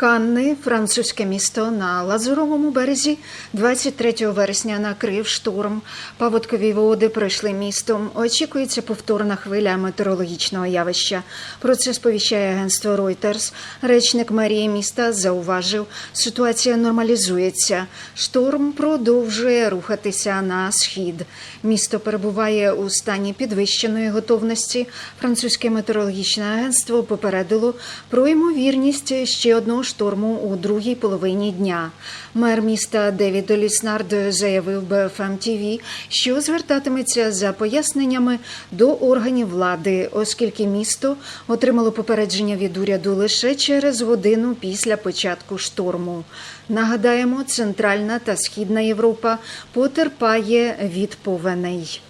Канни, французьке місто на Лазуровому березі, 23 вересня накрив шторм. Паводкові води пройшли містом. Очікується повторна хвиля метеорологічного явища. Про це сповіщає агентство Reuters. Речник мерії міста зауважив, ситуація нормалізується. Шторм продовжує рухатися на схід. Місто перебуває у стані підвищеної готовності. Французьке метеорологічне агентство попередило про ймовірність ще одного шторму у другій половині дня. Мер міста Девід Ліснард заявив BFM TV, що звертатиметься за поясненнями до органів влади, оскільки місто отримало попередження від уряду лише через годину після початку шторму. Нагадаємо, центральна та східна Європа потерпає від повеней.